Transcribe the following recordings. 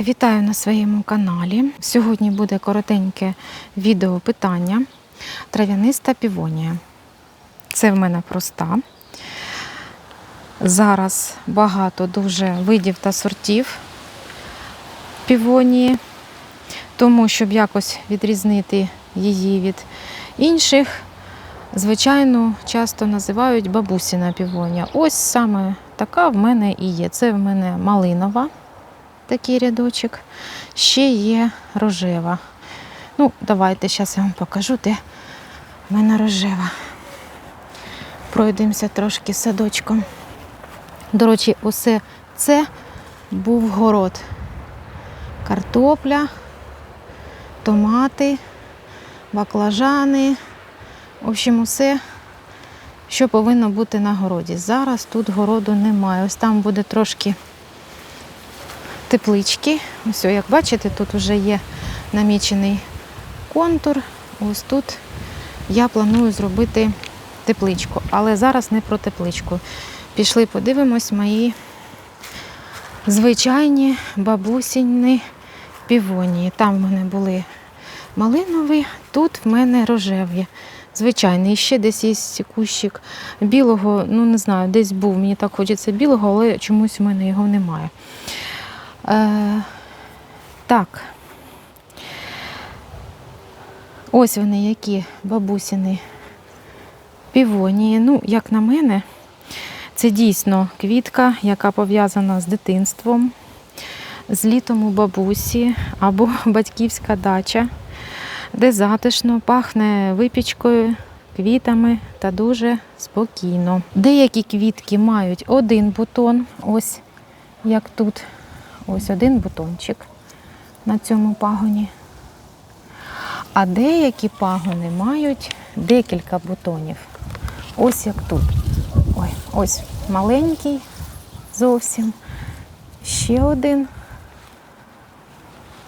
Вітаю на своєму каналі. Сьогодні буде коротеньке відео питання. Трав'яниста півонія. Це в мене проста. Зараз багато дуже видів та сортів півонії, тому щоб якось відрізнити її від інших, звичайно, часто називають бабусіна півонія. Ось саме така в мене і є. Це в мене малинова такий рядочок. Ще є рожева. Ну, давайте зараз я вам покажу, де в мене рожева. Пройдемося трошки садочком. До речі, усе це був город. Картопля, томати, баклажани. В общем, усе, що повинно бути на городі. Зараз тут городу немає. Ось там буде трошки теплички. Ось, як бачите, тут вже є намічений контур. Ось тут я планую зробити тепличку. Але зараз не про тепличку. Пішли, подивимось мої звичайні бабусіні півонії. Там в мене були малинові, тут в мене рожеві. Звичайний, І ще десь є кущик білого, ну не знаю, десь був. Мені так хочеться білого, але чомусь в мене його немає. Е, так. Ось вони які бабусіни півонії. Ну, як на мене, це дійсно квітка, яка пов'язана з дитинством, з літом у бабусі або батьківська дача, де затишно пахне випічкою, квітами та дуже спокійно. Деякі квітки мають один бутон, ось як тут. Ось один бутончик на цьому пагоні. А деякі пагони мають декілька бутонів. Ось як тут. Ой, ось маленький зовсім. Ще один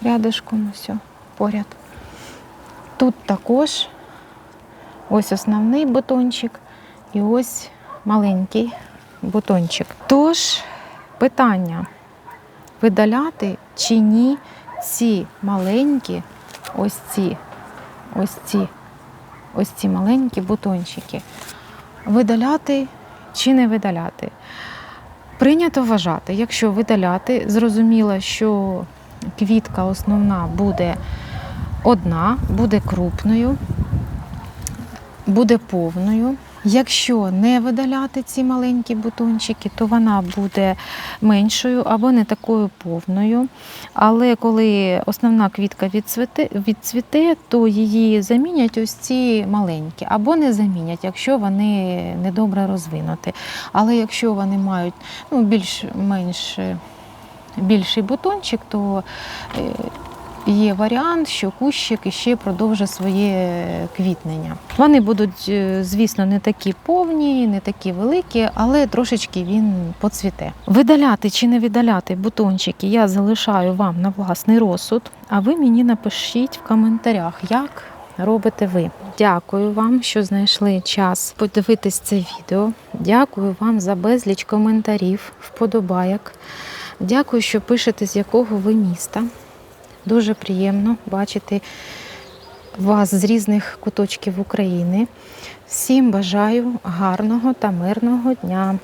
рядишком ось поряд. Тут також ось основний бутончик і ось маленький бутончик. Тож, питання видаляти чи ні ці маленькі, ось ці, ось ці, ось ці маленькі бутончики. Видаляти чи не видаляти. Прийнято вважати, якщо видаляти, зрозуміло, що квітка основна буде одна, буде крупною, буде повною. Якщо не видаляти ці маленькі бутончики, то вона буде меншою або не такою повною. Але коли основна квітка відцвіте, відцвіте, то її замінять ось ці маленькі, або не замінять, якщо вони недобре розвинуті. Але якщо вони мають ну, більш-менш більший бутончик, то е, є варіант, що кущик іще продовжить своє квітнення. Вони будуть, е, звісно, не такі повні, не такі великі, але трошечки він поцвіте. Видаляти чи не видаляти бутончики я залишаю вам на власний розсуд, а ви мені напишіть в коментарях, як робите ви. Дякую вам, що знайшли час подивитись це відео. Дякую вам за безліч коментарів, вподобайок. Дякую, що пишете, з якого ви міста. Дуже приємно бачити вас з різних куточків України. Всім бажаю гарного та мирного дня.